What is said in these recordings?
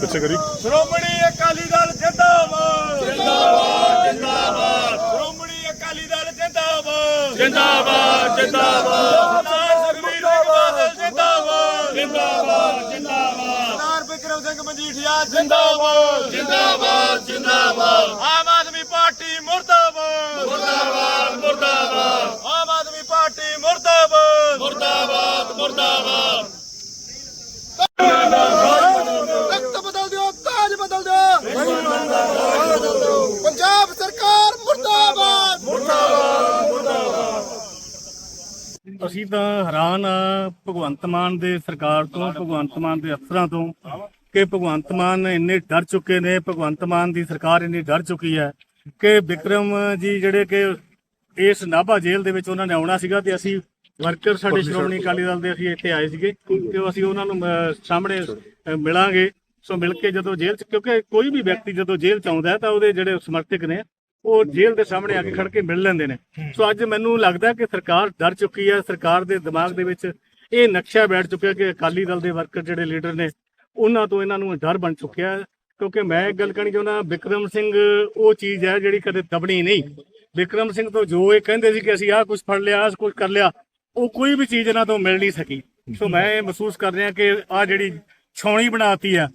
ਪਿੱਛੇ ਕਰੀ। ਸ਼੍ਰੋਮਣੀ ਅਕਾਲੀ ਦਲ ਜਿੰਦਾਬਾਦ। ਜਿੰਦਾਬਾਦ ਜਿੰਦਾਬਾਦ। ਸ਼੍ਰੋਮਣੀ ਅਕਾਲੀ ਦਲ ਜਿੰਦਾਬਾਦ। ਜਿੰਦਾਬਾਦ ਜਿੰਦਾਬਾਦ। ਜਿੰਦਾਬਾਦ। ਜਿੰਦਾਬਾਦ ਜਿੰਦਾਬਾਦ। ਸਰਦਾਰ ਬਿਕਰਮ ਸਿੰਘ ਮਜੀਠੀਆ ਜਿੰਦਾਬਾਦ ਜਿੰਦਾਬਾਦ। ਅਸੀਂ ਤਾਂ ਹੈਰਾਨ ਆ ਭਗਵੰਤ ਮਾਨ ਦੇ ਸਰਕਾਰ ਤੋਂ ਭਗਵੰਤ ਮਾਨ ਦੇ ਅਫਸਰਾਂ ਤੋਂ ਕਿ ਭਗਵੰਤ ਮਾਨ ਇੰਨੇ ਡਰ ਚੁੱਕੇ ਨੇ ਭਗਵੰਤ ਮਾਨ ਦੀ ਸਰਕਾਰ ਇੰਨੀ ਡਰ ਚੁੱਕੀ ਹੈ ਕਿ ਵਿਕਰਮ ਜੀ ਜਿਹੜੇ ਕਿ ਇਸ ਨਾਭਾ ਜੇਲ੍ਹ ਦੇ ਵਿੱਚ ਉਹਨਾਂ ਨੇ ਆਉਣਾ ਸੀਗਾ ਤੇ ਅਸੀਂ ਵਰਕਰ ਸਾਡੇ ਸ਼੍ਰੋਮਣੀ ਅਕਾਲੀ ਦਲ ਦੇ ਅਸੀਂ ਇੱਥੇ ਆਏ ਸੀਗੇ ਕਿ ਅਸੀਂ ਉਹਨਾਂ ਨੂੰ ਸਾਹਮਣੇ ਮਿਲਾਂਗੇ। ਸੋ ਮਿਲ ਕੇ ਜਦੋਂ ਜੇਲ੍ਹ ਚ ਕਿਉਂਕਿ ਕੋਈ ਵੀ ਵਿਅਕਤੀ ਜਦੋਂ ਜੇਲ੍ਹ ਚ ਆਉਂਦਾ ਹੈ ਤਾਂ ਉਹਦੇ ਜਿਹੜੇ ਸਮਰਥਕ ਨੇ ਉਹ ਜੇਲ੍ਹ ਦੇ ਸਾਹਮਣੇ ਆ ਕੇ ਖੜ ਕੇ ਮਿਲ ਲੈਂਦੇ ਨੇ। ਸੋ ਅੱਜ ਮੈਨੂੰ ਲੱਗਦਾ ਕਿ ਸਰਕਾਰ ਡਰ ਚੁੱਕੀ ਹੈ, ਸਰਕਾਰ ਦੇ ਦਿਮਾਗ ਦੇ ਵਿੱਚ ਇਹ ਨਕਸ਼ਾ ਬੈਠ ਚੁੱਕਿਆ ਕਿ ਅਕਾਲੀ ਦਲ ਦੇ ਵਰਕਰ ਜਿਹੜੇ ਲੀਡਰ ਨੇ, ਉਹਨਾਂ ਤੋਂ ਇਹਨਾਂ ਨੂੰ ਡਰ ਬਣ ਚੁੱਕਿਆ ਕਿਉਂਕਿ ਮੈਂ ਇੱਕ ਗੱਲ ਕਹਿਣੀ ਚਾਹੁੰਦਾ ਵਿਕਰਮ ਸਿੰਘ ਉਹ ਚੀਜ਼ ਹੈ ਜਿਹੜੀ ਕਦੇ ਦਬਣੀ ਨਹੀਂ। ਵਿਕਰਮ ਸਿੰਘ ਤੋਂ ਜੋ ਇਹ ਕਹਿੰਦੇ ਸੀ ਕਿ ਅਸੀਂ ਆਹ ਕੁਝ ਫੜ ਲਿਆ, ਆਹ ਕੁਝ ਕਰ ਲਿਆ, ਉਹ ਕੋਈ ਵੀ ਚੀਜ਼ ਇਹਨਾਂ ਤੋਂ ਮਿਲ ਨਹੀਂ ਸਕੀ। ਸੋ ਮੈਂ ਇਹ ਮਹਿਸੂਸ ਕਰ ਰਿਹਾ ਕਿ ਆਹ ਜਿਹੜੀ ਛੌਣੀ ਬਣਾਤੀ ਆ।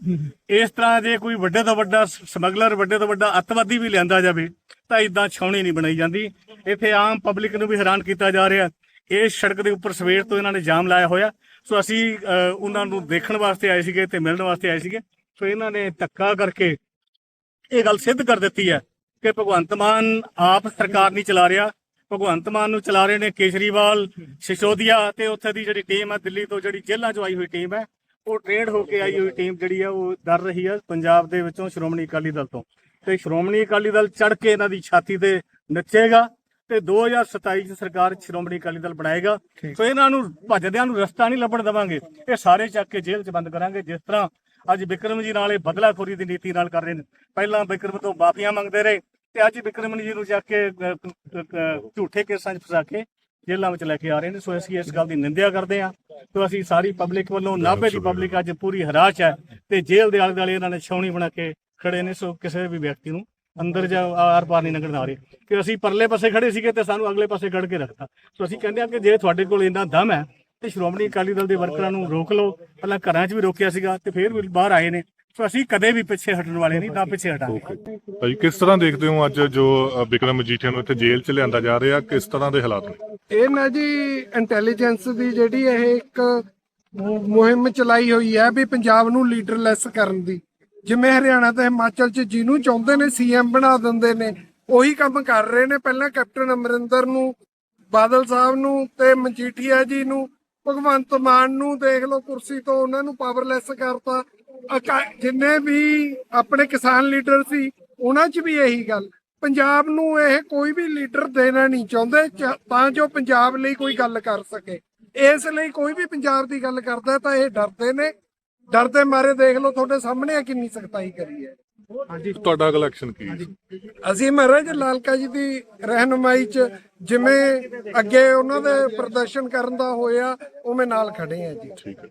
ਇਸ ਤਰ੍ਹਾਂ ਜੇ ਕੋਈ ਵੱਡੇ ਤੋਂ ਵੱਡਾ ਸਮਗਲਰ ਵੱਡੇ ਤੋਂ ਵੱਡਾ ਅੱਤਵਾਦੀ ਵੀ ਲਿਆਂਦਾ ਜਾਵੇ ਤਾਂ ਇਦਾਂ ਛੌਣੀ ਨਹੀਂ ਬਣਾਈ ਜਾਂਦੀ। ਇੱਥੇ ਆਮ ਪਬਲਿਕ ਨੂੰ ਵੀ ਹੈਰਾਨ ਕੀਤਾ ਜਾ ਰਿਹਾ। ਇਸ ਸੜਕ ਦੇ ਉੱਪਰ ਸਵੇਰ ਤੋਂ ਇਹਨਾਂ ਨੇ ਜਾਮ ਲਾਇਆ ਹੋਇਆ। ਸੋ ਅਸੀਂ ਉਹਨਾਂ ਨੂੰ ਦੇਖਣ ਵਾਸਤੇ ਆਏ ਸੀਗੇ ਤੇ ਮਿਲਣ ਵਾਸਤੇ ਆਏ ਸੀਗੇ। ਸੋ ਇਹਨਾਂ ਨੇ ਧੱਕਾ ਕਰਕੇ ਇਹ ਗੱਲ ਸਿੱਧ ਕਰ ਦਿੱਤੀ ਹੈ ਕਿ ਭਗਵੰਤ ਮਾਨ ਆਪ ਸਰਕਾਰ ਨਹੀਂ ਚਲਾ ਰਿਹਾ। ਭਗਵੰਤ ਮਾਨ ਨੂੰ ਚਲਾ ਰਹੇ ਨੇ ਕੇਜਰੀਵਾਲ ਸਿਸੋਦੀਆ ਤੇ ਉੱਥੇ ਦੀ ਜਿਹੜੀ ਟੀਮ ਹੈ ਦਿੱਲੀ ਤੋਂ ਜਿਹੜੀ ਜੇਲ੍ਹਾਂ 'ਚੋਂ ਆਈ ਹੋਈ ਟੀਮ ਹੈ ਉਹ ਟ੍ਰੇਡ ਹੋ ਕੇ ਆਈ ਹੋਈ ਟੀਮ ਜਿਹੜੀ ਹੈ ਉਹ ਡਰ ਰਹੀ ਹੈ ਪੰਜਾਬ ਦੇ ਵਿੱਚੋਂ ਸ਼੍ਰੋਮਣੀ ਅਕਾਲੀ ਦਲ ਤੋਂ। ਤੇ ਸ਼੍ਰੋਮਣੀ ਅਕਾਲੀ ਦਲ ਚੜ ਕੇ ਇਹਨਾਂ ਦੀ ਛਾਤੀ ਤੇ ਨੱਚੇਗਾ ਤੇ 2027 ਚ ਸਰਕਾਰ ਸ਼੍ਰੋਮਣੀ ਅਕਾਲੀ ਦਲ ਬਣਾਏਗਾ। ਸੋ ਇਹਨਾਂ ਨੂੰ ਭੱਜਦਿਆਂ ਨੂੰ ਰਸਤਾ ਨਹੀਂ ਲੱਭਣ ਦੇਵਾਂਗੇ। ਇਹ ਸਾਰੇ ਚੱਕ ਕੇ ਜੇਲ੍ਹ 'ਚ ਬੰਦ ਕਰਾਂਗੇ। ਜਿਸ ਤਰ੍ਹਾਂ ਅੱਜ ਵਿਕਰਮ ਜੀ ਨਾਲ ਇਹ ਬਦਲਾਖੋਰੀ ਦੀ ਨੀਤੀ ਨਾਲ ਕਰ ਰਹੇ ਨੇ। ਪਹਿਲਾਂ ਵਿਕਰਮ ਤੋਂ ਮਾਫੀਆਂ ਮੰਗਦੇ ਰਹੇ ਤੇ ਅੱਜ ਵਿਕਰਮ ਜੀ ਨੂੰ ਚੱਕ ਕੇ ਝੂਠੇ ਕੇਸਾਂ 'ਚ ਫਸਾ ਕੇ ਜੇਲ੍ਹਾਂ ਵਿੱਚ ਲੈ ਕੇ ਆ ਰਹੇ ਨੇ। ਸੋ ਅਸੀਂ ਇਸ ਗੱਲ ਦੀ ਨਿੰਦਿਆ ਕਰਦੇ ਹਾਂ। ਤੇ ਅਸੀਂ ਸਾਰੀ ਪਬਲਿਕ ਵੱਲੋਂ ਨਾਭੇ ਦੀ ਪਬਲਿਕ ਅੱਜ ਪੂਰੀ ਹਰਾਸ਼ ਹੈ ਤੇ ਜੇਲ੍ਹ ਦੇ ਆਲੇ ਦੁਆਲੇ ਇਹਨਾਂ ਨੇ ਛਾਉਣੀ ਬਣਾ ਕੇ ਖੜੇ ਨੇ ਸੋ ਕਿਸੇ ਵੀ ਵਿਅਕਤੀ ਨੂੰ ਅੰਦਰ ਜਾਂ ਆਰ ਪਾਰ ਨਹੀਂ ਲੰਘਣ ਆ ਰਹੇ। ਕਿ ਅਸੀਂ ਪਰਲੇ ਪਾਸੇ ਖੜੇ ਸੀਗੇ ਤੇ ਸਾਨੂੰ ਅਗਲੇ ਪਾਸੇ ਕੱਢ ਕੇ ਰੱਖਤਾ। ਸੋ ਅਸੀਂ ਕਹਿੰਦੇ ਹਾਂ ਕਿ ਜੇ ਤੁਹਾਡੇ ਕੋਲ ਇੰਨਾ ਦਮ ਹੈ ਤੇ ਸ਼੍ਰੋਮਣੀ ਅਕਾਲੀ ਦਲ ਦੇ ਵਰਕਰਾਂ ਨੂੰ ਰੋਕ ਲਓ। ਪਹਿਲਾਂ ਘਰਾਂ 'ਚ ਵੀ ਰੋਕਿਆ ਸੀਗਾ ਤੇ ਫਿਰ ਵੀ ਬਾਹਰ ਆਏ ਨੇ। ਸੋ ਅਸੀਂ ਕਦੇ ਵੀ ਪਿੱਛੇ ਹਟਣ ਵਾਲੇ ਨਹੀਂ ਨਾ ਪਿੱਛੇ ਹਟਾਂਗੇ। ਭਾਈ ਕਿਸ ਤਰ੍ਹਾਂ ਦੇਖਦੇ ਹੋ ਅੱਜ ਜੋ ਬਿਕਰਮ ਮਜੀਠੀਆ ਨੂੰ ਇੱਥੇ ਜੇਲ੍ਹ 'ਚ ਲਿਆਂਦਾ ਜਾ ਰਿਹਾ ਕਿਸ ਤਰ੍ਹਾਂ ਦੇ ਹਾਲਾਤ ਨੇ? ਇਹ ਨਾ ਜੀ ਇੰਟੈਲੀਜੈਂਸ ਦੀ ਜਿਹੜੀ ਇਹ ਇੱਕ ਮੁਹਿੰਮ ਚਲਾਈ ਹੋਈ ਹੈ ਵੀ ਪੰਜਾਬ ਨੂੰ ਲੀਡਰਲੈਸ ਕਰਨ ਦੀ। ਜਿਵੇਂ ਹਰਿਆਣਾ ਤੇ ਹਿਮਾਚਲ ਚ ਜਿਹਨੂੰ ਚਾਹੁੰਦੇ ਨੇ ਸੀਐਮ ਬਣਾ ਦਿੰਦੇ ਨੇ, ਉਹੀ ਕੰਮ ਕਰ ਰਹੇ ਨੇ। ਪਹਿਲਾਂ ਕੈਪਟਨ ਅਮਰਿੰਦਰ ਨੂੰ, ਬਾਦਲ ਸਾਹਿਬ ਨੂੰ ਤੇ ਮਜੀਠੀਆ ਜੀ ਨੂੰ, ਭਗਵੰਤ ਮਾਨ ਨੂੰ ਦੇਖ ਲਓ ਕੁਰਸੀ ਤੋਂ ਉਹਨਾਂ ਨੂੰ ਪਾਵਰਲੈਸ ਕਰਤਾ। ਅਕਾ- ਜਿੰਨੇ ਵੀ ਆਪਣੇ ਕਿਸਾਨ ਲੀਡਰ ਸੀ, ਉਹਨਾਂ 'ਚ ਵੀ ਇਹੀ ਗੱਲ। ਪੰਜਾਬ ਨੂੰ ਇਹ ਕੋਈ ਵੀ ਲੀਡਰ ਦੇਣਾ ਨਹੀਂ ਚਾਹੁੰਦੇ ਤਾਂ ਜੋ ਪੰਜਾਬ ਲਈ ਕੋਈ ਗੱਲ ਕਰ ਸਕੇ। ਇਸ ਲਈ ਕੋਈ ਵੀ ਪੰਜਾਬ ਦੀ ਗੱਲ ਕਰਦਾ ਤਾਂ ਇਹ ਡਰਦੇ ਨੇ। ਡਰਦੇ ਮਾਰੇ ਦੇਖ ਲਓ ਤੁਹਾਡੇ ਸਾਹਮਣੇ ਆ ਕਿੰਨੀ ਸਖਤਾਈ ਕਰੀ ਹੈ। ਤੁਹਾਡਾ ਅਗਲਾ ਐਕਸ਼ਨ ਕੀ ਅਸੀਂ ਮਹਾਰਾਜ ਲਾਲਕਾ ਜੀ ਦੀ ਰਹਿਨੁਮਾਈ 'ਚ ਜਿਵੇਂ ਅੱਗੇ ਉਹਨਾਂ ਦੇ ਪ੍ਰਦਰਸ਼ਨ ਕਰਨ ਦਾ ਹੋਇਆ ਉਵੇਂ ਨਾਲ ਖੜੇ ਆ ਜੀ। ਠੀਕ ਹੈ।